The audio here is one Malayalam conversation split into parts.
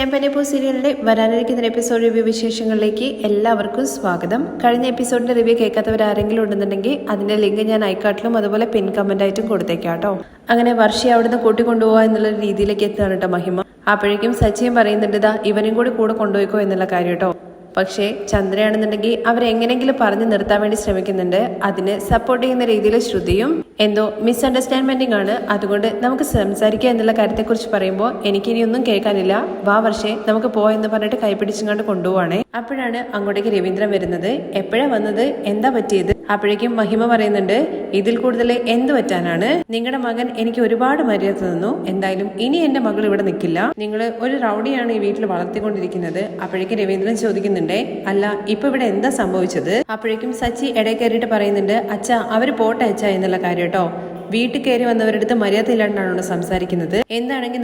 ചെമ്പനിപ്പൂ സീരിയലിന്റെ വരാനിരിക്കുന്ന എപ്പിസോഡ് റിവ്യൂ വിശേഷങ്ങളിലേക്ക് എല്ലാവർക്കും സ്വാഗതം. കഴിഞ്ഞ എപ്പിസോഡിന്റെ റിവ്യൂ കേൾക്കാത്തവർ ആരെങ്കിലും ഉണ്ടെന്നുണ്ടെങ്കിൽ അതിന്റെ ലിങ്ക് ഞാൻ ഐക്കാട്ടിലും അതുപോലെ പിൻ കമന്റ് ആയിട്ടും കൊടുത്തേക്കാം കേട്ടോ. അങ്ങനെ വർഷ അവിടുന്ന് കൂട്ടിക്കൊണ്ടുപോകുക എന്നുള്ള രീതിയിലേക്ക് എത്തുകയാണ് കേട്ടോ മഹിമ. അപ്പോഴേക്കും സച്ചിയും പറയുന്നുണ്ട് ഇവനും കൂടി കൂടെ കൊണ്ടുപോയിക്കോ എന്നുള്ള കാര്യം കേട്ടോ. പക്ഷേ ചന്ദ്രയാണെന്നുണ്ടെങ്കിൽ അവരെങ്ങനെങ്കിലും പറഞ്ഞു നിർത്താൻ വേണ്ടി ശ്രമിക്കുന്നുണ്ട്. അതിന് സപ്പോർട്ട് ചെയ്യുന്ന രീതിയിൽ ശ്രുതിയും എന്തോ മിസ്അണ്ടർസ്റ്റാൻഡ്മെന്റിംഗ് ആണ്. അതുകൊണ്ട് നമുക്ക് സംസാരിക്കുക എന്നുള്ള കാര്യത്തെക്കുറിച്ച് പറയുമ്പോൾ എനിക്കിനിയൊന്നും കേൾക്കാനില്ല. വാ വർഷേ നമുക്ക് പോയെന്ന് പറഞ്ഞിട്ട് കൈപിടിച്ചങ്ങാണ്ട് കൊണ്ടുപോവാണേ. അപ്പോഴാണ് അങ്ങോട്ടേക്ക് രവീന്ദ്രൻ വരുന്നത്. എപ്പോഴാ വന്നത്? എന്താ പറ്റിയത്? അപ്പോഴേക്കും മഹിമ പറയുന്നുണ്ട് ഇതിൽ കൂടുതൽ എന്ത് പറ്റാനാണ്? നിങ്ങളുടെ മകൻ എനിക്ക് ഒരുപാട് മര്യാദ തന്നു. എന്തായാലും ഇനി എന്റെ മകൾ ഇവിടെ നിൽക്കില്ല നിങ്ങൾ ഒരു റൗഡിയാണ് ഈ വീട്ടിൽ വളർത്തിക്കൊണ്ടിരിക്കുന്നത്. അപ്പോഴേക്കും രവീന്ദ്രൻ ചോദിക്കുന്നുണ്ടേ അല്ല ഇപ്പൊ ഇവിടെ എന്താ സംഭവിച്ചത്? അപ്പോഴേക്കും സച്ചി ഇടയിൽ കയറിയിട്ട് പറയുന്നുണ്ട് അച്ഛ അവർ പോട്ടെ അച്ഛ എന്നുള്ള കാര്യം കേട്ടോ. വീട്ടിൽ കയറി വന്നവരുടെ അടുത്ത് മര്യാദ ഇല്ലാണ്ടാണോ സംസാരിക്കുന്നത്. എന്താണെങ്കിൽ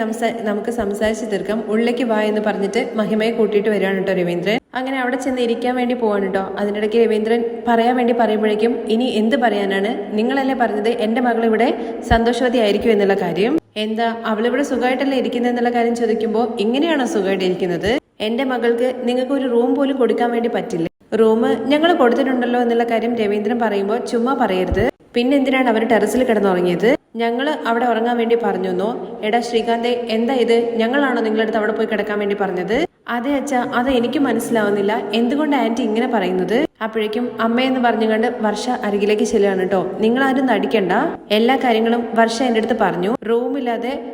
നമുക്ക് സംസാരിച്ച് തീർക്കാം. ഉള്ളിലേക്ക് വാ എന്ന് പറഞ്ഞിട്ട് മഹിമയെ കൂട്ടിയിട്ട് വരികയാണ് കേട്ടോ രവീന്ദ്രൻ. അങ്ങനെ അവിടെ ചെന്ന് ഇരിക്കാൻ വേണ്ടി പോവാണ് കേട്ടോ അതിനിടയ്ക്ക് രവീന്ദ്രൻ പറയാൻ വേണ്ടി പറയുമ്പോഴേക്കും ഇനി എന്ത് പറയാനാണ്? നിങ്ങളല്ലേ പറഞ്ഞത് എന്റെ മകൾ ഇവിടെ സന്തോഷവതി ആയിരിക്കും എന്നുള്ള കാര്യം? എന്താ അവളിവിടെ സുഖമായിട്ടല്ലേ ഇരിക്കുന്നത് എന്നുള്ള കാര്യം ചോദിക്കുമ്പോൾ ഇങ്ങനെയാണോ സുഖമായിട്ട് ഇരിക്കുന്നത്? എന്റെ മകൾക്ക് നിങ്ങൾക്ക് ഒരു റൂം പോലും കൊടുക്കാൻ വേണ്ടി പറ്റില്ല. റൂം ഞങ്ങൾ കൊടുത്തിട്ടുണ്ടല്ലോ എന്നുള്ള കാര്യം രവീന്ദ്രൻ പറയുമ്പോൾ ചുമ്മാ പറയരുത്. പിന്നെ എന്തിനാണ് അവർ ടെറസിൽ കിടന്നുറങ്ങിയത്? ഞങ്ങൾ അവിടെ ഉറങ്ങാൻ വേണ്ടി പറഞ്ഞു എടാ ശ്രീകാന്തെ എന്താ ഇത്? ഞങ്ങളാണോ നിങ്ങളടുത്ത് അവിടെ പോയി കിടക്കാൻ വേണ്ടി പറഞ്ഞത്? അതെ അച്ഛ അത് എനിക്ക് മനസ്സിലാവുന്നില്ല. എന്തുകൊണ്ട് ആന്റി ഇങ്ങനെ പറയുന്നത്? അപ്പോഴേക്കും അമ്മയെന്ന് പറഞ്ഞുകൊണ്ട് വർഷ അരികിലേക്ക് ചെല്ലുകയാണ് കേട്ടോ. നിങ്ങൾ ആരും നടിക്കണ്ട. എല്ലാ കാര്യങ്ങളും വർഷ എന്റെ അടുത്ത് പറഞ്ഞു. റൂമില്ലാതെ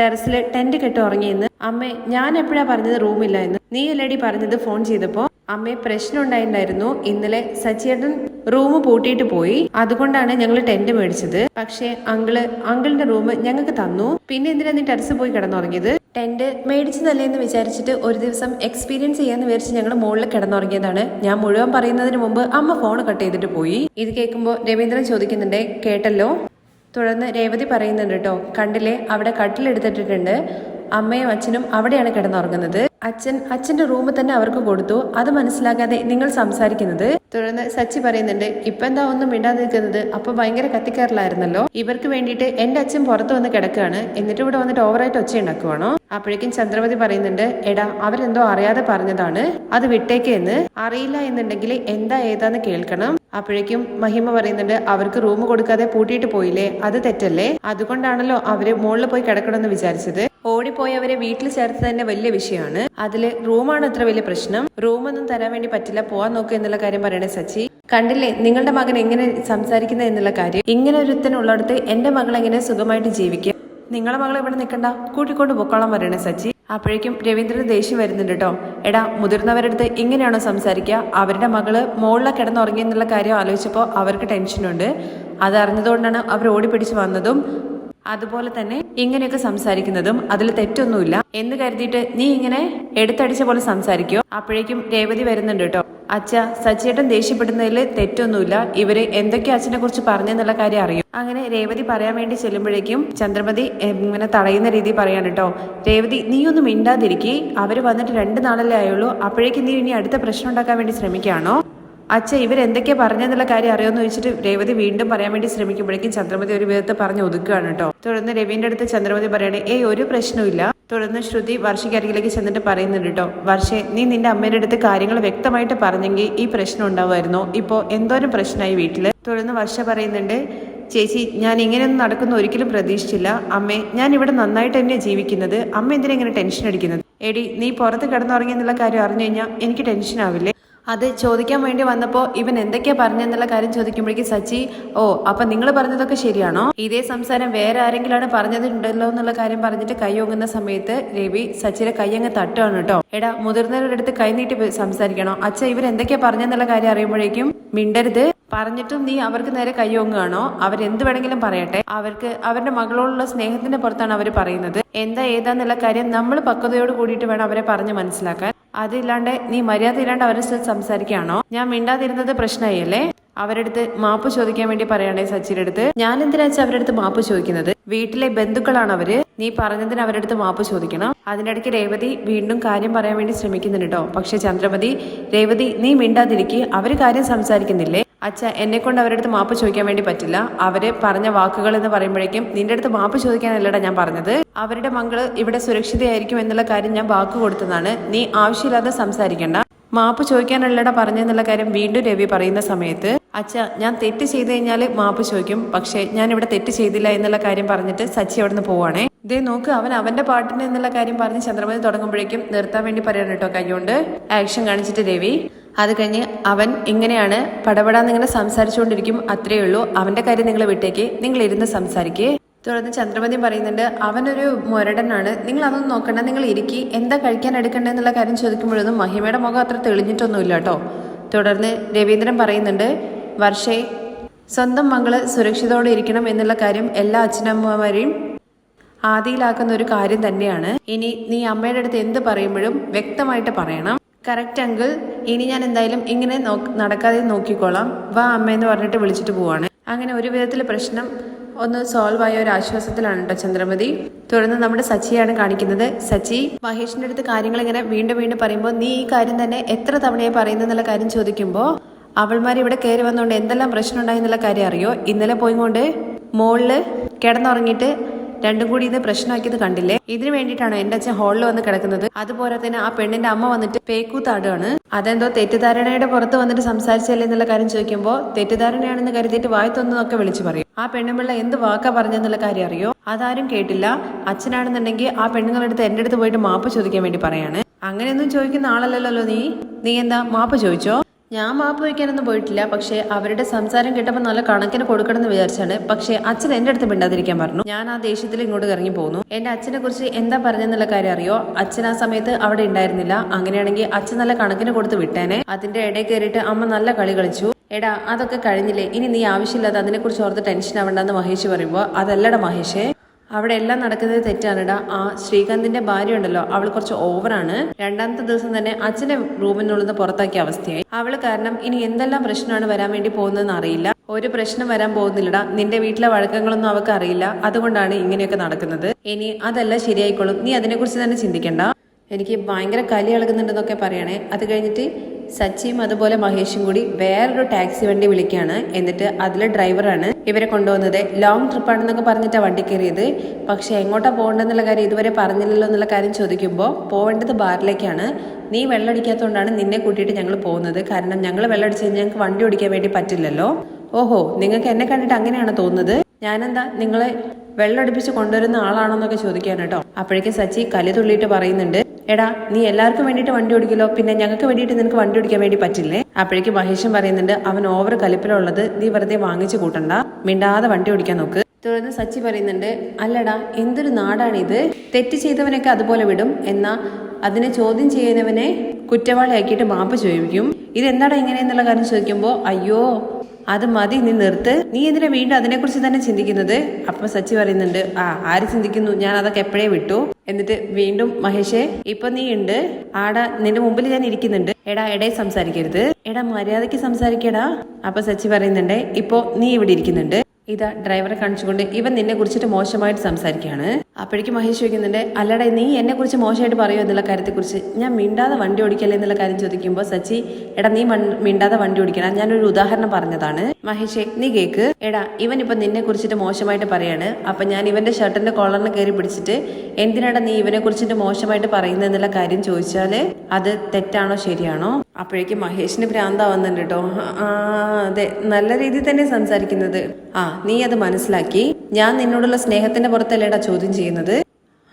ടെറസിൽ ടെന്റ് കെട്ടി ഉറങ്ങിയെന്ന്. അമ്മേ ഞാൻ എപ്പോഴാ പറഞ്ഞത് റൂമില്ല എന്ന്? നീ അല്ലേടി പറഞ്ഞത് ഫോൺ ചെയ്തപ്പോ? അമ്മയെ പ്രശ്നം ഇന്നലെ സച്ചിയേട്ടൻ റൂം പൂട്ടിയിട്ട് പോയി. അതുകൊണ്ടാണ് ഞങ്ങൾ ടെന്റ് മേടിച്ചത്. പക്ഷേ അങ്കിൾ അങ്കിളിന്റെ റൂം ഞങ്ങൾക്ക് തന്നു. പിന്നെ എന്തിനാ നീ ടെറസ് പോയി കിടന്നുറങ്ങിയത്? ടെന്റ് മേടിച്ചതല്ലേ എന്ന് വിചാരിച്ചിട്ട് ഒരു ദിവസം എക്സ്പീരിയൻസ് ചെയ്യാന്ന് വിചാരിച്ച് ഞങ്ങൾ മുകളിൽ കിടന്നുറങ്ങിയതാണ്. ഞാൻ മുഴുവൻ പറയുന്നതിന് മുമ്പ് അമ്മ ഫോൺ കട്ട് ചെയ്തിട്ട് പോയി. ഇത് കേൾക്കുമ്പോൾ രവീന്ദ്രൻ ചോദിക്കുന്നുണ്ടേ കേട്ടല്ലോ? തുടർന്ന് രേവതി പറയുന്നുണ്ട് കേട്ടോ കണ്ടില്ലേ അവിടെ കട്ടിലെടുത്തിട്ടിട്ടുണ്ട് അമ്മയും അച്ഛനും അവിടെയാണ് കിടന്നുറങ്ങുന്നത്. അച്ഛൻ അച്ഛന്റെ റൂം തന്നെ അവർക്ക് കൊടുത്തു. അത് മനസ്സിലാക്കാതെ നിങ്ങൾ സംസാരിക്കുന്നത്? തുടർന്ന് സച്ചി പറയുന്നുണ്ട് ഇപ്പൊ എന്താ ഒന്നും മിണ്ടാതെ നിൽക്കുന്നത്? അപ്പൊ ഭയങ്കര കത്തിക്കാറിലായിരുന്നല്ലോ ഇവർക്ക് വേണ്ടിയിട്ട് എന്റെ അച്ഛൻ പുറത്ത് വന്ന് കിടക്കുകയാണ്. എന്നിട്ട് ഇവിടെ വന്നിട്ട് ഓവറായിട്ട് ഒച്ച ഉണ്ടാക്കുവാണോ? അപ്പോഴേക്കും ചന്ദ്രവതി പറയുന്നുണ്ട് എടാ അവരെന്തോ അറിയാതെ പറഞ്ഞതാണ്. അത് വിട്ടേക്ക് എന്ന്. അറിയില്ല എന്നുണ്ടെങ്കിൽ എന്താ ഏതാന്ന് കേൾക്കണം. അപ്പോഴേക്കും മഹിമ പറയുന്നുണ്ട് അവർക്ക് റൂം കൊടുക്കാതെ പൂട്ടിയിട്ട് പോയില്ലേ? അത് തെറ്റല്ലേ? അതുകൊണ്ടാണല്ലോ അവർ മുകളിൽ പോയി കിടക്കണമെന്ന് വിചാരിച്ചത്. ഓടിപ്പോയി അവരെ വീട്ടിൽ ചേർത്ത് തന്നെ വലിയ വിഷയമാണ്. അതിൽ റൂമാണ് അത്ര വലിയ പ്രശ്നം. റൂമൊന്നും തരാൻ വേണ്ടി പറ്റില്ല പോവാൻ നോക്കുക എന്നുള്ള കാര്യം പറയണേ സച്ചി. കണ്ടില്ലേ നിങ്ങളുടെ മകൻ എങ്ങനെ സംസാരിക്കുന്നത് എന്നുള്ള കാര്യം. ഇങ്ങനെ ഒരുത്തനുള്ളിടത്ത് എന്റെ മകൾ എങ്ങനെ സുഖമായിട്ട് ജീവിക്കുക നിങ്ങളെ മകൾ ഇവിടെ നിൽക്കണ്ട കൂട്ടിക്കൊണ്ട് പൊക്കോളം പറയണേ സച്ചി. അപ്പോഴേക്കും രവീന്ദ്രൻ ദേഷ്യം വരുന്നുണ്ട് കേട്ടോ എടാ മുതിർന്നവരുടെ അടുത്ത് ഇങ്ങനെയാണോ സംസാരിക്കുക അവരുടെ മകൾ മുകളിലെ കിടന്നുറങ്ങി എന്നുള്ള കാര്യം ആലോചിച്ചപ്പോൾ അവർക്ക് ടെൻഷനുണ്ട് അത് അറിഞ്ഞതുകൊണ്ടാണ് അവർ ഓടിപ്പിടിച്ച് വന്നതും അതുപോലെ തന്നെ ഇങ്ങനെയൊക്കെ സംസാരിക്കുന്നതും അതിൽ തെറ്റൊന്നുമില്ല എന്ന് കരുതിയിട്ട് നീ ഇങ്ങനെ എടുത്തടിച്ച പോലെ സംസാരിക്കോ? അപ്പോഴേക്കും രേവതി വരുന്നുണ്ട് കേട്ടോ. അച്ഛ സച്ചേട്ടൻ ദേഷ്യപ്പെടുന്നതിൽ തെറ്റൊന്നുമില്ല. ഇവർ എന്തൊക്കെ അച്ഛനെ കുറിച്ച് പറഞ്ഞെന്നുള്ള കാര്യം അറിയും. അങ്ങനെ രേവതി പറയാൻ വേണ്ടി ചെല്ലുമ്പോഴേക്കും ചന്ദ്രമതി ഇങ്ങനെ തടയുന്ന രീതി പറയാണ് കേട്ടോ. രേവതി നീ ഒന്നും മിണ്ടാതിരിക്കി. അവർ വന്നിട്ട് രണ്ട് നാളല്ലേ ആയുള്ളൂ. അപ്പോഴേക്കും നീ ഇനി അടുത്ത പ്രശ്നം ഉണ്ടാക്കാൻ വേണ്ടി ശ്രമിക്കുകയാണോ? അച്ഛ ഇവരെന്തൊക്കെയാ പറഞ്ഞെന്നുള്ള കാര്യം അറിയാമെന്ന് ചോദിച്ചിട്ട് രേവതി വീണ്ടും പറയാൻ വേണ്ടി ശ്രമിക്കുമ്പോഴേക്കും ചന്ദ്രമതി ഒരു വിധത്തെ പറഞ്ഞ് ഒതുക്കുകയാണ് കേട്ടോ. തുടർന്ന് രവിന്റെ അടുത്ത് ചന്ദ്രമതി പറയണേ ഏയ് ഒരു പ്രശ്നമില്ല തുടർന്ന് ശ്രുതി വർഷയ്ക്ക് അരികിലേക്ക് ചെന്നിട്ട് പറയുന്നുണ്ട് കേട്ടോ വർഷേ നീ നിന്റെ അമ്മയുടെ അടുത്ത് കാര്യങ്ങൾ വ്യക്തമായിട്ട് പറഞ്ഞെങ്കിൽ ഈ പ്രശ്നം ഉണ്ടാവുമായിരുന്നോ? ഇപ്പോ എന്തോരം പ്രശ്നമായി വീട്ടിൽ തുടർന്ന് വർഷ പറയുന്നുണ്ട് ചേച്ചി ഞാൻ ഇങ്ങനെയൊന്നും നടക്കുന്ന ഒരിക്കലും പ്രതീക്ഷിച്ചില്ല. അമ്മേ ഞാൻ ഇവിടെ നന്നായിട്ട് തന്നെ ജീവിക്കുന്നത്. അമ്മ എന്തിനാ ഇങ്ങനെ ടെൻഷൻ അടിക്കുന്നത്? എടി നീ പുറത്ത് കിടന്നുറങ്ങിയെന്നുള്ള കാര്യം അറിഞ്ഞു കഴിഞ്ഞാൽ എനിക്ക് ടെൻഷൻ ആവില്ലേ? അത് ചോദിക്കാൻ വേണ്ടി വന്നപ്പോ ഇവൻ എന്തൊക്കെയാ പറഞ്ഞെന്നുള്ള കാര്യം ചോദിക്കുമ്പോഴേക്കും സച്ചി ഓ അപ്പൊ നിങ്ങൾ പറഞ്ഞതൊക്കെ ശരിയാണോ? ഇതേ സംസാരം വേറെ ആരെങ്കിലാണ് പറഞ്ഞതുണ്ടല്ലോ എന്നുള്ള കാര്യം പറഞ്ഞിട്ട് കൈ ഓങ്ങുന്ന സമയത്ത് രവി സച്ചിയുടെ കൈ അങ്ങ് തട്ടുകയാണ് കേട്ടോ. എടാ മുതിർന്നവരുടെ അടുത്ത് കൈനീട്ടി സംസാരിക്കണോ? അച്ഛ ഇവർ എന്തൊക്കെയാ പറഞ്ഞെന്നുള്ള കാര്യം അറിയുമ്പോഴേക്കും മിണ്ടരുത്. പറഞ്ഞിട്ടും നീ അവർക്ക് നേരെ കയ്യോങ്ങുകയാണോ അവരെന്ത് വേണമെങ്കിലും പറയട്ടെ. അവർക്ക് അവരുടെ മകളോടുള്ള സ്നേഹത്തിന്റെ പുറത്താണ് അവർ പറയുന്നത്. എന്താ ഏതാന്നുള്ള കാര്യം നമ്മൾ പക്വതയോട് കൂടിയിട്ട് വേണം അവരെ പറഞ്ഞ് മനസ്സിലാക്കാൻ. അതില്ലാണ്ട് നീ മര്യാദ ഇല്ലാണ്ട് അവരെ അടുത്ത് സംസാരിക്കുകയാണോ? ഞാൻ മിണ്ടാതിരുന്നത് പ്രശ്നമായില്ലേ? അവരടുത്ത് മാപ്പ് ചോദിക്കാൻ വേണ്ടി പറയണേ സച്ചിന്റെ അടുത്ത്? ഞാൻ എന്തിനാ വെച്ചാൽ അവരടുത്ത് മാപ്പ് ചോദിക്കുന്നത്? വീട്ടിലെ ബന്ധുക്കളാണ് അവർ. നീ പറഞ്ഞതിന് അവരടുത്ത് മാപ്പ് ചോദിക്കണം. അതിനിടയ്ക്ക് രേവതി വീണ്ടും കാര്യം പറയാൻ വേണ്ടി ശ്രമിക്കുന്നുണ്ട് കേട്ടോ. പക്ഷെ ചന്ദ്രമതി രേവതി നീ മിണ്ടാതിരിക്കുക അവർ കാര്യം സംസാരിക്കുന്നില്ലേ? അച്ഛ എന്നെ കൊണ്ട് അവരുടെ അടുത്ത് മാപ്പ് ചോദിക്കാൻ വേണ്ടി പറ്റില്ല. അവർ പറഞ്ഞ വാക്കുകൾ എന്ന് പറയുമ്പോഴേക്കും നിന്റെ അടുത്ത് മാപ്പ് ചോദിക്കാനല്ലടാ ഞാൻ പറഞ്ഞത്. അവരുടെ മകൾ ഇവിടെ സുരക്ഷിതയായിരിക്കും എന്നുള്ള കാര്യം ഞാൻ വാക്ക് കൊടുത്തതാണ്. നീ ആവശ്യമില്ലാതെ സംസാരിക്കണ്ട. മാപ്പ് ചോദിക്കാനല്ലടാ പറഞ്ഞെന്നുള്ള കാര്യം വീണ്ടും രവി പറയുന്ന സമയത്ത് അച്ഛ ഞാൻ തെറ്റ് ചെയ്തു കഴിഞ്ഞാൽ മാപ്പ് ചോദിക്കും. പക്ഷേ ഞാൻ ഇവിടെ തെറ്റ് ചെയ്തില്ല എന്നുള്ള കാര്യം പറഞ്ഞിട്ട് സച്ചി അവിടെ നിന്ന് പോവാണേ. ഇതേ നോക്ക് അവൻ അവന്റെ പാട്ടിന് എന്നുള്ള കാര്യം പറഞ്ഞ് ചന്ദ്രമതി തുടങ്ങുമ്പോഴേക്കും നിർത്താൻ വേണ്ടി പറയാണ് കേട്ടോ കൈകൊണ്ട്. ആക്ഷൻ കാണിച്ചിട്ട് രവി. അത് കഴിഞ്ഞ് അവൻ ഇങ്ങനെയാണ് പടപടാന്ന് ഇങ്ങനെ സംസാരിച്ചുകൊണ്ടിരിക്കും അത്രയേ ഉള്ളൂ. അവന്റെ കാര്യം നിങ്ങൾ വിട്ടേക്ക്. നിങ്ങൾ ഇരുന്ന് സംസാരിക്കേ. തുടർന്ന് ചന്ദ്രമതി പറയുന്നുണ്ട് അവനൊരു മുരടനാണ്. നിങ്ങൾ അതൊന്നും നോക്കണ്ട. നിങ്ങൾ ഇരിക്കി. എന്താ കഴിക്കാൻ എടുക്കണ്ടേ എന്നുള്ള കാര്യം ചോദിക്കുമ്പോഴൊന്നും മഹിമയുടെ മുഖം അത്ര തെളിഞ്ഞിട്ടൊന്നുമില്ല കേട്ടോ. തുടർന്ന് രവീന്ദ്രൻ പറയുന്നുണ്ട് വർഷേ സ്വന്തം മകൾ സുരക്ഷിതോടെ ഇരിക്കണം എന്നുള്ള കാര്യം എല്ലാ അച്ഛനമ്മമാരെയും ആദിയിലാക്കുന്ന ഒരു കാര്യം തന്നെയാണ്. ഇനി നീ അമ്മയുടെ അടുത്ത് എന്ത് പറയുമ്പോഴും വ്യക്തമായിട്ട് പറയണം. കറക്റ്റ് അങ്കിൾ ഇനി ഞാൻ എന്തായാലും ഇങ്ങനെ നടക്കാതെ നോക്കിക്കോളാം. വാ അമ്മ എന്ന് പറഞ്ഞിട്ട് വിളിച്ചിട്ട് പോവാണ്. അങ്ങനെ ഒരു വിധത്തിൽ പ്രശ്നം ഒന്ന് സോൾവ് ആയ ഒരു ആശ്വാസത്തിലാണ് കേട്ടോ ചന്ദ്രമതി. തുടർന്ന് നമ്മുടെ സച്ചിയാണ് കാണിക്കുന്നത്. സച്ചി മഹേഷിന്റെ അടുത്ത് കാര്യങ്ങൾ ഇങ്ങനെ വീണ്ടും വീണ്ടും പറയുമ്പോൾ നീ ഈ കാര്യം തന്നെ എത്ര തവണയായി പറയുന്നെന്നുള്ള കാര്യം ചോദിക്കുമ്പോൾ അവൾമാർ ഇവിടെ കയറി വന്നുകൊണ്ട് എന്തെല്ലാം പ്രശ്നം ഉണ്ടായി എന്നുള്ള കാര്യം അറിയോ? ഇന്നലെ പോയിക്കൊണ്ട് മോളിൽ കിടന്നുറങ്ങിയിട്ട് രണ്ടും കൂടി ഇത് പ്രശ്നമാക്കിയത് കണ്ടില്ലേ? ഇതിനു വേണ്ടിയിട്ടാണോ എന്റെ അച്ഛൻ ഹോളിൽ വന്ന് കിടക്കുന്നത്. അതുപോലെ തന്നെ ആ പെണ്ണിന്റെ അമ്മ വന്നിട്ട് പേക്കൂത്താടുകയാണ് അതെന്തോ തെറ്റിദ്ധാരണയുടെ പുറത്ത് വന്നിട്ട് സംസാരിച്ചല്ലേ എന്നുള്ള കാര്യം ചോദിക്കുമ്പോൾ തെറ്റിദ്ധാരണയാണെന്ന് കരുതിയിട്ട് വായത്തൊന്നൊക്കെ വിളിച്ചു പറയും. ആ പെണ്ണുമ്പിള്ള എന്ത് വാക്കാ പറഞ്ഞെന്നുള്ള കാര്യം അറിയോ? അതാരും കേട്ടില്ല. അച്ഛനാണെന്നുണ്ടെങ്കിൽ ആ പെണ്ണുങ്ങളുടെ അടുത്ത് എന്റെ അടുത്ത് പോയിട്ട് മാപ്പ് ചോദിക്കാൻ വേണ്ടി പറയാണ്. അങ്ങനെയൊന്നും ചോദിക്കുന്ന ആളല്ലല്ലോ നീ. നീ എന്താ മാപ്പ് ചോദിച്ചോ? ഞാൻ മാപ്പ് വയ്ക്കാനൊന്നും പോയിട്ടില്ല പക്ഷേ അവരുടെ സംസാരം കേട്ടപ്പോൾ നല്ല കണക്കിന് കൊടുക്കണം എന്ന് വിചാരിച്ചാണ്. പക്ഷേ അച്ഛൻ എന്റെ അടുത്ത് മിണ്ടാതിരിക്കാൻ പറഞ്ഞു. ഞാൻ ആ ദേഷ്യത്തിൽ ഇങ്ങോട്ട് ഇറങ്ങി പോന്നു. എന്റെ അച്ഛനെ കുറിച്ച് എന്താ പറഞ്ഞെന്നുള്ള കാര്യം അറിയോ? അച്ഛൻ ആ സമയത്ത് അവിടെ ഉണ്ടായിരുന്നില്ല. അങ്ങനെയാണെങ്കിൽ അച്ഛൻ നല്ല കണക്കിന് കൊടുത്ത് വിട്ടേനെ. അതിന്റെ ഇടയിൽ കയറിയിട്ട് അമ്മ നല്ല കളി കളിച്ചു. എടാ അതൊക്കെ കഴിഞ്ഞില്ലേ? ഇനി നീ ആവശ്യമില്ലാതെ അതിനെക്കുറിച്ച് ഓർത്ത് ടെൻഷൻ ആവണ്ടെന്ന് മഹേഷ് പറയുമ്പോൾ അതല്ലട മഹേഷേ. അവിടെ എല്ലാം നടക്കുന്നത് തെറ്റാണിടാ. ആ ശ്രീകാന്തിന്റെ ഭാര്യ ഉണ്ടല്ലോ അവൾ കുറച്ച് ഓവറാണ് രണ്ടാമത്തെ ദിവസം തന്നെ അച്ഛനെ നിന്ന് പുറത്താക്കിയ അവസ്ഥയായി. അവൾ കാരണം ഇനി എന്തെല്ലാം പ്രശ്നമാണ് വരാൻ വേണ്ടി പോകുന്നതെന്ന് അറിയില്ല. ഒരു പ്രശ്നം വരാൻ പോകുന്നില്ലടാ. നിന്റെ വീട്ടിലെ വഴക്കങ്ങളൊന്നും അവൾക്ക് അറിയില്ല. അതുകൊണ്ടാണ് ഇങ്ങനെയൊക്കെ നടക്കുന്നത്. ഇനി അതെല്ലാം ശരിയായിക്കോളും. നീ അതിനെക്കുറിച്ച് തന്നെ ചിന്തിക്കണ്ട. എനിക്ക് ഭയങ്കര കലി ഇളകുന്നുണ്ടെന്നൊക്കെ പറയണേ. അത് കഴിഞ്ഞിട്ട് സച്ചിയും അതുപോലെ മഹേഷും കൂടി വേറൊരു ടാക്സി വണ്ടി വിളിക്കുകയാണ്. എന്നിട്ട് അതിലെ ഡ്രൈവറാണ് ഇവരെ കൊണ്ടുവന്നത്. ലോങ് ട്രിപ്പാണെന്നൊക്കെ പറഞ്ഞിട്ടാണ് വണ്ടി കയറിയത്. പക്ഷെ എങ്ങോട്ടാണ് പോകേണ്ടതെന്നുള്ള കാര്യം ഇതുവരെ പറഞ്ഞില്ലല്ലോ എന്നുള്ള കാര്യം ചോദിക്കുമ്പോൾ പോകേണ്ടത് ബാറിലേക്കാണ്. നീ വെള്ളമടിക്കാത്തതുകൊണ്ടാണ് നിന്നെ കൂട്ടിയിട്ട് ഞങ്ങൾ പോകുന്നത്. കാരണം ഞങ്ങൾ വെള്ളമടിച്ച് കഴിഞ്ഞാൽ ഞങ്ങൾക്ക് വണ്ടി ഓടിക്കാൻ വേണ്ടി പറ്റില്ലല്ലോ. ഓഹോ നിങ്ങൾക്ക് എന്നെ കണ്ടിട്ട് അങ്ങനെയാണ് തോന്നുന്നത്? ഞാനെന്താ നിങ്ങളെ വെള്ളമടിപ്പിച്ച് കൊണ്ടുവരുന്ന ആളാണോന്നൊക്കെ ചോദിക്കാൻ കേട്ടോ. അപ്പോഴേക്കും സച്ചി കലി തുള്ളിയിട്ട് പറയുന്നുണ്ട്. എടാ നീ എല്ലാവർക്കും വേണ്ടിയിട്ട് വണ്ടി ഓടിക്കലോ? പിന്നെ ഞങ്ങൾക്ക് വേണ്ടിയിട്ട് നിനക്ക് വണ്ടി ഓടിക്കാൻ വേണ്ടി പറ്റില്ലേ? അപ്പോഴേക്കും മഹേഷൻ പറയുന്നുണ്ട് അവൻ ഓവർ കലിപ്പിലുള്ളത് നീ വെറുതെ വാങ്ങിച്ചു കൂട്ടണ്ട. മിണ്ടാതെ വണ്ടി ഓടിക്കാൻ നോക്ക്. തുടർന്ന് സച്ചി പറയുന്നുണ്ട് അല്ലടാ എന്തൊരു നാടാണിത്? തെറ്റ് ചെയ്തവനൊക്കെ അതുപോലെ വിടും. എന്നാ അതിനെ ചോദ്യം ചെയ്യുന്നവനെ കുറ്റവാളിയാക്കിയിട്ട് മാപ്പ് ചോദിക്കും. ഇത് ഇതെന്താടാ ഇങ്ങനെയെന്നുള്ള കാര്യം ചോദിക്കുമ്പോൾ അയ്യോ അത് മതി നീ നിർത്ത്. നീ എന്തിനാ വീണ്ടും അതിനെക്കുറിച്ച് തന്നെ ചിന്തിക്കുന്നത്? അപ്പൊ സച്ചി പറയുന്നുണ്ട് ആ ആര് ചിന്തിക്കുന്നു? ഞാൻ അതൊക്കെ എപ്പോഴേ വിട്ടു? എന്നിട്ട് വീണ്ടും മഹേഷേ ഇപ്പൊ നീ ഉണ്ട് ആടാ നിന്റെ മുമ്പിൽ ഞാൻ ഇരിക്കുന്നുണ്ട്. എടാ എടേ സംസാരിക്കരുത്. എടാ മര്യാദയ്ക്ക് സംസാരിക്കടാ. അപ്പൊ സച്ചി പറയുന്നുണ്ട് ഇപ്പോ നീ ഇവിടെ ഇരിക്കുന്നുണ്ട്. ഇതാ ഡ്രൈവറെ കാണിച്ചുകൊണ്ട് ഇവൻ നിന്നെ കുറിച്ചിട്ട് മോശമായിട്ട് സംസാരിക്കുകയാണ്. അപ്പോഴേക്കും മഹേഷ് ചോദിക്കുന്നുണ്ട് അല്ലടാ നീ എന്നെ കുറിച്ച് മോശമായിട്ട് പറയുമോ എന്നുള്ള കാര്യത്തെക്കുറിച്ച്? ഞാൻ മിണ്ടാതെ വണ്ടി ഓടിക്കല്ലേ എന്നുള്ള കാര്യം ചോദിക്കുമ്പോൾ സച്ചി എടാ നീ മിണ്ടാതെ വണ്ടി ഓടിക്കണം. ഞാനൊരു ഉദാഹരണം പറഞ്ഞതാണ്. മഹേഷേ നീ കേക്ക്. എടാ ഇവൻ ഇപ്പൊ നിന്നെ കുറിച്ചിട്ട് മോശമായിട്ട് പറയാണ്. അപ്പൊ ഞാൻ ഇവന്റെ ഷർട്ടിന്റെ കോളറിന് കയറി പിടിച്ചിട്ട് എന്തിനാടാ നീ ഇവനെ കുറിച്ചിട്ട് മോശമായിട്ട് പറയുന്നത് എന്നുള്ള കാര്യം ചോദിച്ചാൽ അത് തെറ്റാണോ ശരിയാണോ? അപ്പോഴേക്കും മഹേഷിന് ഭ്രാന്താവുന്നുണ്ട് കേട്ടോ ആ അതെ. നല്ല രീതിയിൽ തന്നെ സംസാരിക്കുന്നത്. ആ നീ അത് മനസ്സിലാക്കി. ഞാൻ നിന്നോടുള്ള സ്നേഹത്തിന്റെ പുറത്തല്ലേടാ ചോദ്യം ചെയ്യുന്നത്?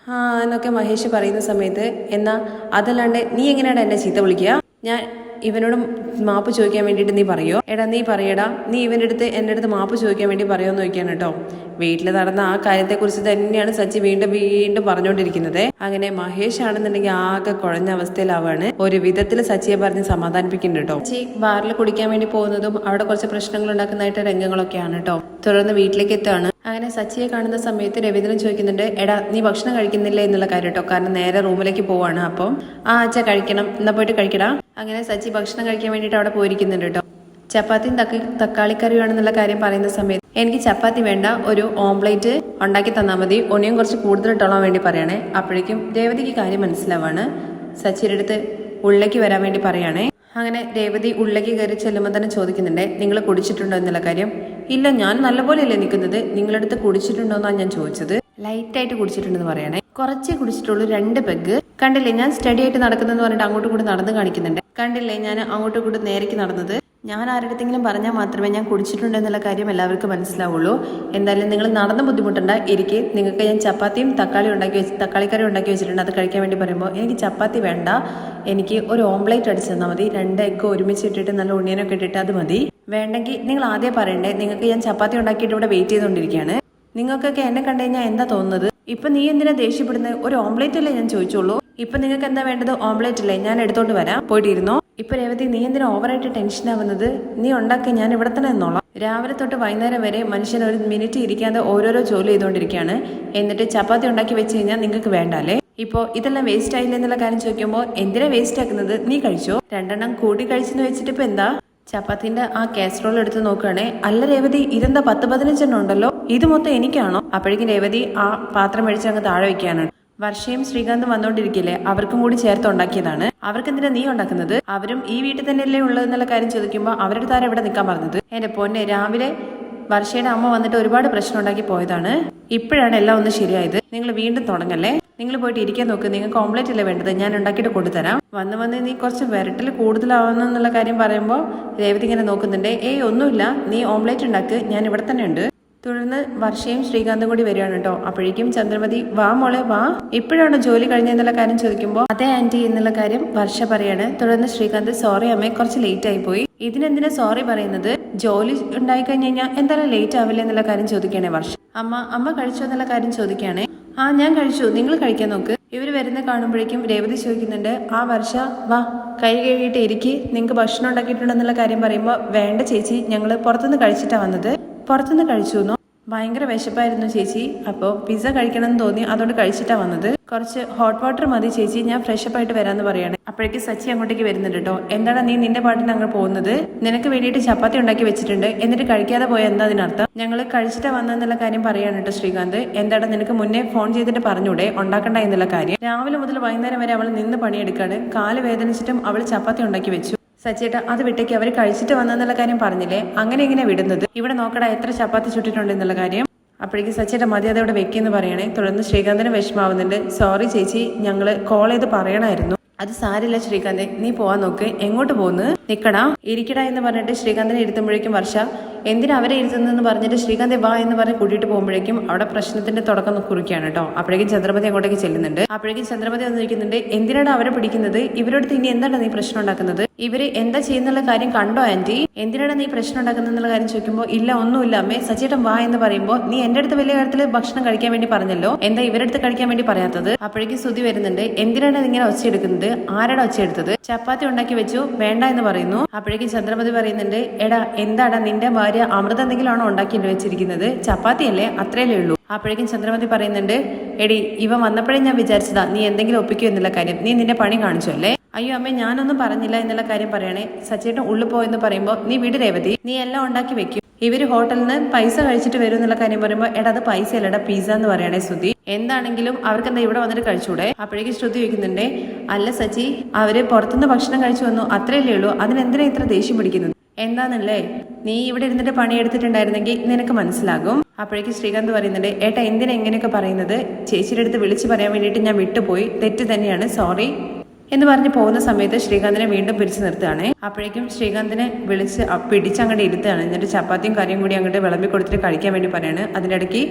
ആ എന്നൊക്കെ മഹേഷ് പറയുന്ന സമയത്ത് എന്നാ അതല്ലാണ്ട് നീ എങ്ങനെയാണ് എന്നെ ചീത്ത വിളിക്കുക? ഞാൻ ഇവനോട് മാപ്പ് ചോദിക്കാൻ വേണ്ടിയിട്ട് നീ പറയോ? എടാ നീ പറയടാ. നീ ഇവന്റെ അടുത്ത് എന്റെ അടുത്ത് മാപ്പ് ചോദിക്കാൻ വേണ്ടി പറയുമെന്ന് ചോദിക്കാൻ കേട്ടോ. വീട്ടിൽ നടന്ന ആ കാര്യത്തെക്കുറിച്ച് തന്നെയാണ് സച്ചി വീണ്ടും വീണ്ടും പറഞ്ഞുകൊണ്ടിരിക്കുന്നത്. അങ്ങനെ മഹേഷ് ആണെന്നുണ്ടെങ്കിൽ ആകെ കുഴഞ്ഞ അവസ്ഥയിലാവാണ്. ഒരു വിധത്തിൽ സച്ചിയെ പറഞ്ഞ് സമാധാനിപ്പിക്കുന്നുണ്ട് കേട്ടോ. സച്ചി ബാറിൽ കുടിക്കാൻ വേണ്ടി പോകുന്നതും അവിടെ കുറച്ച് പ്രശ്നങ്ങൾ ഉണ്ടാക്കുന്നതായിട്ട് രംഗങ്ങളൊക്കെയാണ് കേട്ടോ. തുടർന്ന് വീട്ടിലേക്ക് എത്തുകയാണ്. അങ്ങനെ സച്ചിയെ കാണുന്ന സമയത്ത് രവീന്ദ്രൻ ചോദിക്കുന്നുണ്ട് എടാ നീ ഭക്ഷണം കഴിക്കുന്നില്ല എന്നുള്ള കാര്യം കേട്ടോ. കാരണം നേരെ റൂമിലേക്ക് പോവാണ് അപ്പം. ആ അച്ഛ കഴിക്കണം. എന്നാ പോയിട്ട് കഴിക്കടാ. അങ്ങനെ സച്ചി ഭക്ഷണം കഴിക്കാൻ വേണ്ടിയിട്ട് അവിടെ പോയിരിക്കുന്നുണ്ട് കേട്ടോ. ചപ്പാത്തിയും തക്കി തക്കാളിക്കറിയുമാണെന്നുള്ള കാര്യം പറയുന്ന സമയത്ത് എനിക്ക് ചപ്പാത്തി വേണ്ട ഒരു ഓംപ്ലേറ്റ് ഉണ്ടാക്കി തന്നാൽ മതി. ഒനിയും കുറച്ച് കൂടുതൽ ഇട്ടോളാൻ വേണ്ടി പറയണേ. അപ്പോഴേക്കും രേവതിക്ക് കാര്യം മനസ്സിലാവാണ്. സച്ചിയുടെ അടുത്ത് ഉള്ളിലേക്ക് വരാൻ വേണ്ടി പറയണേ. അങ്ങനെ രേവതി ഉള്ളിലേക്ക് കയറി ചെല്ലുമ്പോൾ തന്നെ ചോദിക്കുന്നുണ്ട് നിങ്ങൾ കുടിച്ചിട്ടുണ്ടോ? എന്നുള്ള കാര്യം. ഇല്ല ഞാൻ നല്ലപോലെയല്ലേ നിൽക്കുന്നത്. നിങ്ങളടുത്ത് കുടിച്ചിട്ടുണ്ടോ എന്നാണ് ഞാൻ ചോദിച്ചത്. ലൈറ്റായിട്ട് കുടിച്ചിട്ടുണ്ടെന്ന് പറയണേ. കുറച്ചേ കുടിച്ചിട്ടുള്ളൂ രണ്ട് പെഗ്. കണ്ടില്ലേ ഞാൻ സ്റ്റഡി ആയിട്ട് നടക്കുന്നതെന്ന് പറഞ്ഞിട്ട് അങ്ങോട്ടും കൂടി നടന്ന് കാണിക്കുന്നുണ്ട്. കണ്ടില്ലേ ഞാൻ അങ്ങോട്ടും ഇങ്ങോട്ടും നേരേക്ക് നടന്നത്. ഞാൻ ആരുടെങ്കിലും പറഞ്ഞാൽ മാത്രമേ ഞാൻ കുടിച്ചിട്ടുണ്ട് എന്നുള്ള കാര്യം എല്ലാവർക്കും മനസ്സിലാവുള്ളൂ. എന്തായാലും നിങ്ങൾ നടന്ന് ബുദ്ധിമുട്ടണ്ട. ഇരിക്കെ നിങ്ങൾക്ക് ഞാൻ ചപ്പാത്തിയും തക്കാളി ഉണ്ടാക്കി വെച്ച് തക്കാളിക്കറി ഉണ്ടാക്കി വെച്ചിട്ടുണ്ട്. അത് കഴിക്കാൻ വേണ്ടി പറയുമ്പോൾ എനിക്ക് ചപ്പാത്തി വേണ്ട. എനിക്ക് ഒരു ഓംപ്ലേറ്റ് അടിച്ചു തന്നാൽ മതി. രണ്ട് എഗ്ഗ് ഒരുമിച്ച് ഇട്ടിട്ട് നല്ല ഉണ്ണിയനൊക്കെ ഇട്ടിട്ട് അത് മതി. വേണ്ടെങ്കിൽ നിങ്ങൾ ആദ്യം പറയണ്ടേ നിങ്ങൾക്ക് ഞാൻ ചപ്പാത്തി ഉണ്ടാക്കിയിട്ട് ഇവിടെ വെയിറ്റ് ചെയ്തുകൊണ്ടിരിക്കുകയാണ്. നിങ്ങൾക്കൊക്കെ എന്നെ കണ്ടു കഴിഞ്ഞാൽ എന്താ തോന്നുന്നത്? ഇപ്പൊ നീ എന്തിനാ ദേഷ്യപ്പെടുന്നത്? ഒരു ഓംപ്ലേറ്റ് അല്ലേ ഞാൻ ചോദിച്ചോളൂ ഇപ്പൊ നിങ്ങൾക്ക് എന്താ വേണ്ടത്? ഓംലെറ്റ് അല്ലേ ഞാൻ എടുത്തോണ്ട് വരാം. പോയിട്ടിരുന്നോ? ഇപ്പൊ രേവതി നീ എന്തിനാ ഓവറായിട്ട് ടെൻഷൻ ആവുന്നത്? നീ ഉണ്ടാക്കി ഞാൻ ഇവിടെ തന്നെ നിന്നോളാം. രാവിലെ തൊട്ട് വൈകുന്നേരം വരെ മനുഷ്യൻ ഒരു മിനിറ്റ് ഇരിക്കാതെ ഓരോരോ ജോലി ചെയ്തുകൊണ്ടിരിക്കുകയാണ് എന്നിട്ട് ചപ്പാത്തി ഉണ്ടാക്കി വെച്ച് കഴിഞ്ഞാൽ നിങ്ങൾക്ക് വേണ്ടല്ലേ ഇപ്പോ ഇതെല്ലാം വേസ്റ്റ് ആയില്ല എന്നുള്ള കാര്യം ചോദിക്കുമ്പോൾ എന്തിനാ വേസ്റ്റ് ആക്കുന്നത്? നീ കഴിച്ചോ? രണ്ടെണ്ണം കൂടി കഴിച്ചെന്ന് വെച്ചിട്ട് ഇപ്പൊ എന്താ? ചപ്പാത്തിന്റെ ആ കാസറോൾ എടുത്ത് നോക്കുകയാണെ അല്ല രേവതി ഇതെന്താ പത്ത് പതിനഞ്ചെണ്ണം ഉണ്ടല്ലോ? ഇത് മൊത്തം എനിക്കാണോ? അപ്പോഴേക്കും രേവതി ആ പാത്രം മേടിച്ച് അങ്ങ് താഴെ വെക്കാണ് വർഷയും ശ്രീകാന്തും വന്നോണ്ടിരിക്കില്ലേ? അവർക്കും കൂടി ചേർത്ത് ഉണ്ടാക്കിയതാണ്. അവർക്ക് എന്തിനാ നീ ഉണ്ടാക്കുന്നത്? അവരും ഈ വീട്ടിൽ തന്നെയല്ലേ ഉള്ളതെന്നുള്ള കാര്യം ചോദിക്കുമ്പോൾ അവരുടെ താരം ഇവിടെ നിൽക്കാൻ പറഞ്ഞത്? എന്റെ പൊന്നെ രാവിലെ വർഷയുടെ അമ്മ വന്നിട്ട് ഒരുപാട് പ്രശ്നം ഉണ്ടാക്കി പോയതാണ്. ഇപ്പോഴാണ് എല്ലാം ഒന്ന് ശരിയായത്. നിങ്ങൾ വീണ്ടും തുടങ്ങല്ലേ? നിങ്ങൾ പോയിട്ട് ഇരിക്കാൻ നോക്ക്. നിങ്ങൾക്ക് ഓംലെറ്റ് അല്ലേ വേണ്ടത്? ഞാൻ ഉണ്ടാക്കിയിട്ട് കൊണ്ടുതരാം. വന്ന് വന്ന് നീ കുറച്ച് വിരട്ടിൽ കൂടുതലാവുന്നു എന്നുള്ള കാര്യം പറയുമ്പോൾ രേവതി ഇങ്ങനെ നോക്കുന്നുണ്ട്. ഏയ് ഒന്നുമില്ല. നീ ഓംലേറ്റ് ഉണ്ടാക്ക്. ഞാൻ ഇവിടെ തന്നെ ഉണ്ട് തുടർന്ന് വർഷയും ശ്രീകാന്തും കൂടി വരികയാണ് കേട്ടോ. അപ്പോഴേക്കും ചന്ദ്രമതി വാ മോളെ വാ. ഇപ്പോഴാണ് ജോലി കഴിഞ്ഞെന്നുള്ള കാര്യം ചോദിക്കുമ്പോൾ അതെ ആന്റി എന്നുള്ള കാര്യം വർഷ പറയാണ്. തുടർന്ന് ശ്രീകാന്ത് സോറി അമ്മേ കുറച്ച് ലേറ്റ് ആയി പോയി. ഇതിനെന്തിനാ സോറി പറയുന്നത്? ജോലി ഉണ്ടായി കഴിഞ്ഞ് കഴിഞ്ഞാൽ എന്തായാലും ലേറ്റ് ആവില്ല എന്നുള്ള കാര്യം ചോദിക്കണേ വർഷ. അമ്മ അമ്മ കഴിച്ചോ എന്നുള്ള കാര്യം ചോദിക്കുകയാണേ. ആ ഞാൻ കഴിച്ചു. നിങ്ങൾ കഴിക്കാൻ നോക്ക്. ഇവർ വരുന്ന കാണുമ്പോഴേക്കും രേവതി ചോദിക്കുന്നുണ്ട് ആ വർഷ വാ. കൈ കഴുകിയിട്ട് ഇരിക്കി. നിങ്ങൾക്ക് ഭക്ഷണം ഉണ്ടാക്കിയിട്ടുണ്ടെന്നുള്ള കാര്യം പറയുമ്പോൾ വേണ്ട ചേച്ചി ഞങ്ങൾ പുറത്തുനിന്ന് കഴിച്ചിട്ടാണ് വന്നത്. പുറത്തുനിന്ന് കഴിച്ചു എന്നോ? ഭയങ്കര വിശപ്പായിരുന്നു ചേച്ചി. അപ്പോൾ പിസ്സ കഴിക്കണം എന്ന് തോന്നി. അതുകൊണ്ട് കഴിച്ചിട്ടാണ് വന്നത്. കുറച്ച് ഹോട്ട് വാട്ടർ മതി ചേച്ചി. ഞാൻ ഫ്രഷപ്പ് ആയിട്ട് വരാമെന്ന് പറയണേ. അപ്പോഴേക്ക് സച്ചി അങ്ങോട്ടേക്ക് വരുന്നുണ്ട് കേട്ടോ എന്താണ് നീ നിന്റെ പാട്ടിന് അങ്ങ് പോകുന്നത്? നിനക്ക് വേണ്ടിയിട്ട് ചപ്പാത്തി ഉണ്ടാക്കി വെച്ചിട്ടുണ്ട്. എന്നിട്ട് കഴിക്കാതെ പോയ എന്താ അതിനർത്ഥം? ഞങ്ങൾ കഴിച്ചിട്ടാ വന്നെന്നുള്ള കാര്യം പറയാണ് കേട്ടോ ശ്രീകാന്ത്. എന്താണ് നിനക്ക് മുന്നേ ഫോൺ ചെയ്തിട്ട് പറഞ്ഞൂടെ? ഉണ്ടാക്കണ്ട എന്നുള്ള കാര്യം. രാവിലെ മുതൽ വൈകുന്നേരം വരെ അവൾ നിന്ന് പണിയെടുക്കാണ്. കാൽ വേദനിച്ചിട്ടും അവൾ ചപ്പാത്തി ഉണ്ടാക്കി വെച്ചു. സച്ചേട്ട അത് വിട്ടേക്ക് അവർ കഴിച്ചിട്ട് വന്നെന്നുള്ള കാര്യം പറഞ്ഞില്ലേ? അങ്ങനെ ഇങ്ങനെ വിടുന്നത്. ഇവിടെ നോക്കടാ എത്ര ചപ്പാത്തി ചുട്ടിട്ടുണ്ട് എന്നുള്ള കാര്യം. അപ്പോഴേക്ക് സച്ചേട്ട മതി അതവിടെ വെക്കിയെന്ന് പറയണേ. തുടർന്ന് ശ്രീകാന്തിന് വിഷമാവുന്നുണ്ട് സോറി ചേച്ചി ഞങ്ങൾ കോൾ ചെയ്ത് പറയണമായിരുന്നു അത് സാരില്ല ശ്രീകാന്ത് നീ പോവാൻ നോക്ക്. എങ്ങോട്ട് പോന്ന്? നിക്കടാ. ഇരിക്കടാ എന്ന് പറഞ്ഞിട്ട് ശ്രീകാന്തിനെ ഇരുത്തുമ്പോഴേക്കും വർഷ എന്തിനാ അവരെ ഇരുത്തുന്നതെന്ന് പറഞ്ഞിട്ട് ശ്രീകാന്ത് വാ എന്ന് പറഞ്ഞ് കൂട്ടിയിട്ട് പോകുമ്പോഴേക്കും അവിടെ പ്രശ്നത്തിന്റെ തുടക്കം കുറിക്കുകയാണ് കേട്ടോ. അപ്പോഴേക്കും ചന്ദ്രപതി അങ്ങോട്ടേക്ക് ചെല്ലുന്നുണ്ട്. അപ്പോഴേക്കും ചന്ദ്രമതി വന്നിരിക്കുന്നുണ്ട് എന്തിനാണ് അവരെ പിടിക്കുന്നത്? ഇവരോട് ഇനി എന്താണ് നീ പ്രശ്നം ഉണ്ടാക്കുന്നത്? ഇവർ എന്താ ചെയ്യുന്നുള്ള കാര്യം കണ്ടോ ആന്റി? എന്തിനാണ് നീ പ്രശ്നം ഉണ്ടാക്കുന്നത് എന്നുള്ള കാര്യം ചോദിക്കുമ്പോൾ ഇല്ല ഒന്നുമില്ല അമ്മേ സച്ചേട്ടൻ വാ എന്ന് പറയുമ്പോൾ നീ എന്റെ അടുത്ത് വലിയ കാര്യത്തിൽ ഭക്ഷണം കഴിക്കാൻ വേണ്ടി പറഞ്ഞല്ലോ. എന്താ ഇവരടുത്ത് കഴിക്കാൻ വേണ്ടി പറയാത്തത്? അപ്പോഴേക്കും സ്തുതി വരുന്നുണ്ട് എന്തിനാണ് ഇങ്ങനെ ഒച്ചയെടുക്കുന്നത് ആരാണ് ഒച്ചയെടുത്തത് ചപ്പാത്തി ഉണ്ടാക്കി വെച്ചു വേണ്ട എന്ന് പറയുന്നു. അപ്പോഴേക്കും ചന്ദ്രപതി പറയുന്നുണ്ട് എടാ എന്താടാ നിന്റെ ഭാര്യ അമൃത എന്തെങ്കിലുമാണോ ഉണ്ടാക്കി വെച്ചിരിക്കുന്നത്? ചപ്പാത്തിയല്ലേ അത്രയല്ലേ ഉള്ളൂ. അപ്പോഴേക്കും ചന്ദ്രമതി പറയുന്നുണ്ട് എടി ഇവ വന്നപ്പോഴേ ഞാൻ വിചാരിച്ചതാ നീ എന്തെങ്കിലും ഒപ്പിക്കൂ എന്നുള്ള കാര്യം. നീ നിന്റെ പണി കാണിച്ചു അല്ലേ? അയ്യോ അമ്മേ ഞാനൊന്നും പറഞ്ഞില്ല എന്നുള്ള കാര്യം പറയണേ. സച്ചേട്ടൻ ഉള്ളു പോയെന്ന് പറയുമ്പോൾ നീ വിട് രേവതി. നീ എല്ലാം ഉണ്ടാക്കി വെക്കും. ഇവർ ഹോട്ടലിൽ പൈസ കഴിച്ചിട്ട് വരും എന്നുള്ള കാര്യം പറയുമ്പോൾ എടാ അത് പൈസ അല്ലടാ പിസ്സ എന്ന് പറയണേ ശ്രുതി. എന്താണെങ്കിലും അവർക്ക് എന്താ ഇവിടെ വന്നിട്ട് കഴിച്ചൂടെ? അപ്പോഴേക്കും ശ്രുതി വയ്ക്കുന്നുണ്ട് അല്ല സച്ചി അവർ പുറത്തുനിന്ന് ഭക്ഷണം കഴിച്ചു വന്നു. അത്രയല്ലേ ഉള്ളൂ. അതിനെന്തിനാ ഇത്ര ദേഷ്യം പിടിക്കുന്നത്? എന്താന്നല്ലേ നീ ഇവിടെ ഇരുന്നിട്ട് പണിയെടുത്തിട്ടുണ്ടായിരുന്നെങ്കിൽ നിനക്ക് മനസ്സിലാകും. അപ്പോഴേക്ക് ശ്രീകാന്ത് പറയുന്നുണ്ട് ഏട്ടാ എന്തിനാ എങ്ങനെയൊക്കെ പറയുന്നത്? ചേച്ചിയുടെ അടുത്ത് വിളിച്ചു പറയാൻ വേണ്ടിയിട്ട് ഞാൻ വിട്ടുപോയി. തെറ്റ് തന്നെയാണ്. സോറി. എന്ന് പറഞ്ഞ് പോകുന്ന സമയത്ത് ശ്രീകാന്തിനെ വീണ്ടും പിടിച്ചു നിർത്തുകയാണ്. അപ്പോഴേക്കും ശ്രീകാന്തിനെ വിളിച്ച് പിടിച്ച് പിടിച്ചങ്ങോട്ട് ഇരുത്തുകയാണ്. എന്നിട്ട് ചപ്പാത്തിയും കറിയും കൂടി അങ്ങോട്ട് വിളമ്പി കൊടുത്തിട്ട് കഴിക്കാൻ വേണ്ടി പറയാണ്. അതിനിടയ്ക്ക്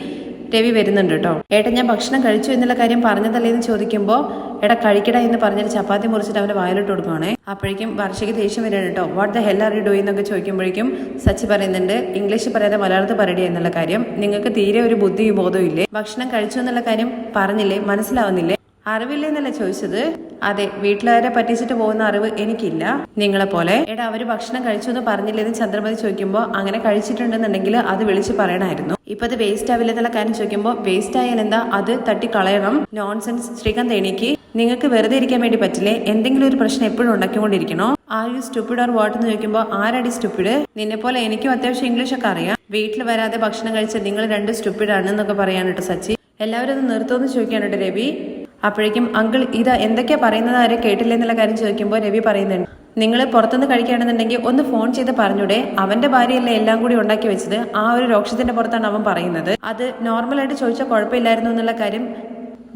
രവി വരുന്നുണ്ട് കേട്ടോ. ഏട്ടാ ഞാൻ ഭക്ഷണം കഴിച്ചു എന്നുള്ള കാര്യം പറഞ്ഞതല്ലേ എന്ന് ചോദിക്കുമ്പോൾ എടാ കഴിക്കട എന്ന് പറഞ്ഞിട്ട് ചപ്പാത്തി മുറിച്ചിട്ട് അവന്റെ വായിലിട്ട് കൊടുക്കുകയാണേ അപ്പോഴേക്കും വർഷയ്ക്ക് ദേഷ്യം വരികയാണ് കേട്ടോ. What the hell are you Dewey എന്നൊക്കെ ചോദിക്കുമ്പോഴേക്കും സച്ചി പറയുന്നുണ്ട് ഇംഗ്ലീഷ് പറയാതെ മലയാളത്തിൽ പറയടി എന്നുള്ള കാര്യം. നിങ്ങൾക്ക് തീരെ ഒരു ബുദ്ധിയും ബോധവും ഇല്ലേ? ഭക്ഷണം കഴിച്ചു എന്നുള്ള കാര്യം പറഞ്ഞില്ലേ? മനസ്സിലാവുന്നില്ലേ? അറിവില്ലേ എന്നല്ല ചോദിച്ചത്? അതെ വീട്ടിലാരെ പറ്റിച്ചിട്ട് പോകുന്ന അറിവ് എനിക്കില്ല. നിങ്ങളെ പോലെ. എടാ അവർ ഭക്ഷണം കഴിച്ചു എന്ന് പറഞ്ഞില്ലെന്ന് ചന്ദ്രമതി ചോദിക്കുമ്പോൾ അങ്ങനെ കഴിച്ചിട്ടുണ്ടെന്നുണ്ടെങ്കിൽ അത് വിളിച്ച് പറയണമായിരുന്നു ഇപ്പൊ അത് വേസ്റ്റ് ആവില്ലെന്നുള്ള കാര്യം ചോദിക്കുമ്പോൾ വേസ്റ്റ് ആയാൽ എന്താ അത് തട്ടി കളയണം നോൺസെൻസ് ശ്രീകാന്ത് എനിക്ക് നിങ്ങൾക്ക് വെറുതെ ഇരിക്കാൻ വേണ്ടി പറ്റില്ലേ? എന്തെങ്കിലും ഒരു പ്രശ്നം എപ്പോഴും ഉണ്ടാക്കിക്കൊണ്ടിരിക്കണോ? Are you stupid or what എന്ന് ചോദിക്കുമ്പോൾ ആരടി സ്റ്റുപ്പിഡ് നിന്നെ പോലെ എനിക്കും അത്യാവശ്യം ഇംഗ്ലീഷ് ഒക്കെ അറിയാം. വീട്ടിൽ വരാതെ ഭക്ഷണം കഴിച്ച നിങ്ങൾ രണ്ട് സ്റ്റുപ്പിഡ് ആണെന്നൊക്കെ എന്നൊക്കെ സച്ചി. എല്ലാവരും ഒന്ന് നിർത്തുമെന്ന് ചോദിക്കാനുണ്ട് രവി. അപ്പോഴേക്കും അങ്കിൾ ഇത് എന്തൊക്കെയാ പറയുന്നത്? ആരെ കേട്ടില്ല എന്നുള്ള കാര്യം ചോദിക്കുമ്പോൾ രവി പറയുന്നുണ്ട് നിങ്ങൾ പുറത്തുനിന്ന് കഴിക്കുകയാണെന്നുണ്ടെങ്കിൽ ഒന്ന് ഫോൺ ചെയ്ത് പറഞ്ഞൂടെ അവന്റെ ഭാര്യയല്ലേ എല്ലാം കൂടി ഉണ്ടാക്കി വെച്ചത്? ആ ഒരു രോക്ഷത്തിന്റെ പുറത്താണ് അവൻ പറയുന്നത്. അത് നോർമലായിട്ട് ചോദിച്ചാൽ കുഴപ്പമില്ലായിരുന്നു എന്നുള്ള കാര്യം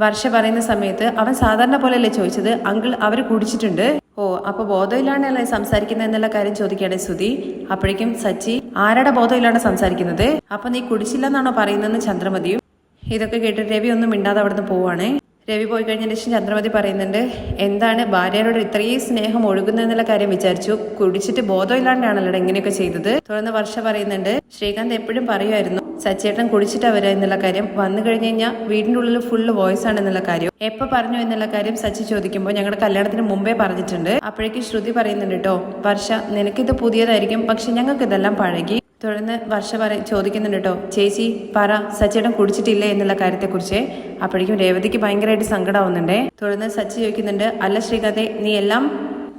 വർഷ പറയുന്ന സമയത്ത് അവൻ സാധാരണ പോലെയല്ലേ ചോദിച്ചത്? അങ്കിൾ അവർ കുടിച്ചിട്ടുണ്ട്. ഓ അപ്പൊ ബോധമില്ലാണ്ടല്ലേ സംസാരിക്കുന്നത് എന്നുള്ള കാര്യം ചോദിക്കുകയാണ് സുധി അപ്പോഴേക്കും സച്ചി ആരുടെ ബോധമില്ലാണ്ട് സംസാരിക്കുന്നത്? അപ്പൊ നീ കുടിച്ചില്ലെന്നാണോ പറയുന്നതെന്ന് ചന്ദ്രമതിയും? ഇതൊക്കെ കേട്ട് രവി ഒന്നും മിണ്ടാതെ അവിടുന്ന് പോവാണേ. രവി പോയി കഴിഞ്ഞതിന് ശേഷം ചന്ദ്രമതി പറയുന്നുണ്ട് എന്താണ് ഭാര്യയോട് ഇത്രയും സ്നേഹം ഒഴുകുന്നതെന്നുള്ള കാര്യം വിചാരിച്ചു? കുടിച്ചിട്ട് ബോധമില്ലാണ്ടാണല്ലോ ഇങ്ങനെയൊക്കെ ചെയ്തത്. തുടർന്ന് വർഷ പറയുന്നുണ്ട് ശ്രീകാന്ത് എപ്പോഴും പറയുമായിരുന്നു സച്ചേട്ടൻ കുടിച്ചിട്ട് വരിക എന്നുള്ള കാര്യം. വന്നു കഴിഞ്ഞ് കഴിഞ്ഞാൽ വീടിന്റെ ഉള്ളിൽ ഫുള്ള് വോയിസ് ആണ് എന്നുള്ള കാര്യം. എപ്പോ പറഞ്ഞു എന്നുള്ള കാര്യം സച്ചി ചോദിക്കുമ്പോൾ ഞങ്ങളുടെ കല്യാണത്തിന് മുമ്പേ പറഞ്ഞിട്ടുണ്ട്. അപ്പോഴേക്കും ശ്രുതി പറയുന്നുണ്ട് കേട്ടോ വർഷ നിനക്കിത് പുതിയതായിരിക്കും പക്ഷെ ഞങ്ങൾക്ക് ഇതെല്ലാം പഴകി. തുടർന്ന് വർഷ പറ ചോദിക്കുന്നുണ്ട് കേട്ടോ. ചേച്ചി പറ സച്ചിയുടെ കുടിച്ചിട്ടില്ലേ എന്നുള്ള കാര്യത്തെക്കുറിച്ച്. അപ്പോഴേക്കും രേവതിക്ക് ഭയങ്കരമായിട്ട് സങ്കടമാവുന്നുണ്ടേ തുടർന്ന് സച്ചി ചോദിക്കുന്നുണ്ട് അല്ല ശ്രീകാന്തെ നീ എല്ലാം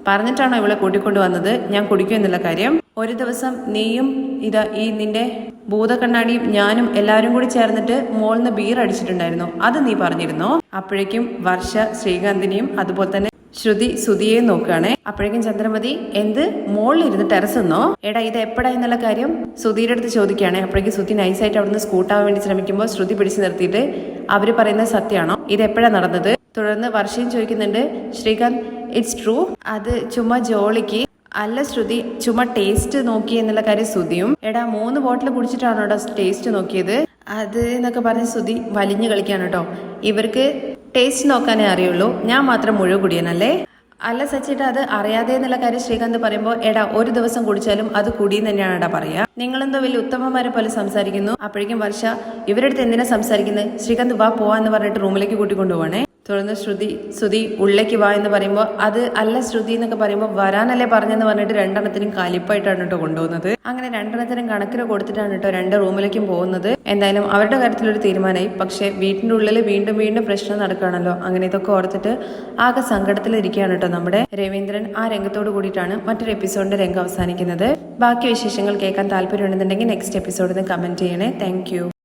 പറഞ്ഞിട്ടാണോ ഇവളെ കൂട്ടിക്കൊണ്ടു വന്നത്? ഞാൻ കുടിക്കും എന്നുള്ള കാര്യം. ഒരു ദിവസം നീയും ഇതാ ഈ നിന്റെ ഭൂതക്കണ്ണാടിയും ഞാനും എല്ലാവരും കൂടി ചേർന്നിട്ട് മോളിന്ന് ബീർ അടിച്ചിട്ടുണ്ടായിരുന്നു അത് നീ പറഞ്ഞിരുന്നോ? അപ്പോഴേക്കും വർഷ ശ്രീകാന്തിനെയും അതുപോലെ തന്നെ ശ്രുതി സുതിയെ നോക്കുകയാണേ. അപ്പോഴേക്കും ചന്ദ്രമതി എന്ത്? മോളിലിരുന്ന് ടെറസ് എന്നോ എടാ ഇത് എപ്പടാ എന്നുള്ള കാര്യം? സുധീരുടെ അടുത്ത് ചോദിക്കുകയാണേ. അപ്പോഴേക്കും സുധി നൈസായിട്ട് അവിടുന്ന് സ്കൂട്ടാവാൻ വേണ്ടി ശ്രമിക്കുമ്പോൾ ശ്രുതി പിടിച്ചു നിർത്തിയിട്ട് അവർ പറയുന്നത് സത്യമാണോ? ഇത് എപ്പോഴാ നടന്നത്? തുടർന്ന് വർഷയും ചോദിക്കുന്നുണ്ട് ശ്രീകാന്ത് ഇറ്റ്സ് ട്രൂ അത് ചുമ്മാ ജോളിക്ക് അല്ല ശ്രുതി ചുമ്മാ ടേസ്റ്റ് നോക്കി എന്നുള്ള കാര്യം ശ്രുതിയും എടാ മൂന്ന് ബോട്ടിൽ കുടിച്ചിട്ടാണോ ടേസ്റ്റ് നോക്കിയത്? അത് എന്നൊക്കെ പറഞ്ഞ് ശ്രുതി വലിഞ്ഞു കളിക്കാണ് കേട്ടോ. ഇവർക്ക് ടേസ്റ്റ് നോക്കാനേ അറിയുള്ളൂ. ഞാൻ മാത്രം മുഴുവൻ കുടിയനല്ലേ അല്ല സച്ചിട്ട് അത് അറിയാതെ എന്നുള്ള കാര്യം ശ്രീകാന്ത് പറയുമ്പോൾ എടാ ഒരു ദിവസം കുടിച്ചാലും അത് കുടിയും തന്നെയാണ് എടാ പറയാ. നിങ്ങളെന്തോ വലിയ ഉത്തമന്മാരെ പോലെ സംസാരിക്കുന്നു. അപ്പോഴേക്കും വർഷ ഇവരുടെ അടുത്ത് എന്തിനാ സംസാരിക്കുന്നത് ശ്രീകാന്ത് വാ പോവാന്ന് പറഞ്ഞിട്ട് റൂമിലേക്ക് കൂട്ടിക്കൊണ്ടുപോവാണേ. തുടർന്ന് ശ്രുതി ശ്രുതി ഉള്ളേക്ക് വാ എന്ന് പറയുമ്പോൾ അത് അല്ല ശ്രുതി എന്നൊക്കെ പറയുമ്പോൾ വരാനല്ലേ പറഞ്ഞെന്ന് പറഞ്ഞിട്ട് രണ്ടെണ്ണത്തിനും കലിപ്പായിട്ടാണ് കേട്ടോ കൊണ്ടുപോകുന്നത്. അങ്ങനെ രണ്ടെണ്ണത്തിനും കണക്കിന് കൊടുത്തിട്ടാണ് കേട്ടോ രണ്ട് റൂമിലേക്കും പോകുന്നത്. എന്തായാലും അവരുടെ കാര്യത്തിലൊരു തീരുമാനമായി പക്ഷേ വീട്ടിന്റെ ഉള്ളിൽ വീണ്ടും വീണ്ടും പ്രശ്നം നടക്കുകയാണല്ലോ. അങ്ങനെ ഇതൊക്കെ ഓർത്തിട്ട് ആകെ സങ്കടത്തിലിരിക്കുകയാണ് കേട്ടോ നമ്മുടെ രവീന്ദ്രൻ ആ രംഗത്തോട് കൂടിയിട്ടാണ് മറ്റൊരു എപ്പിസോഡിന്റെ രംഗം അവസാനിക്കുന്നത്. ബാക്കി വിശേഷങ്ങൾ കേൾക്കാൻ താല്പര്യമുണ്ടെന്നുണ്ടെങ്കിൽ നെക്സ്റ്റ് എപ്പിസോഡിൽ നിന്ന് കമന്റ് ചെയ്യണേ. താങ്ക്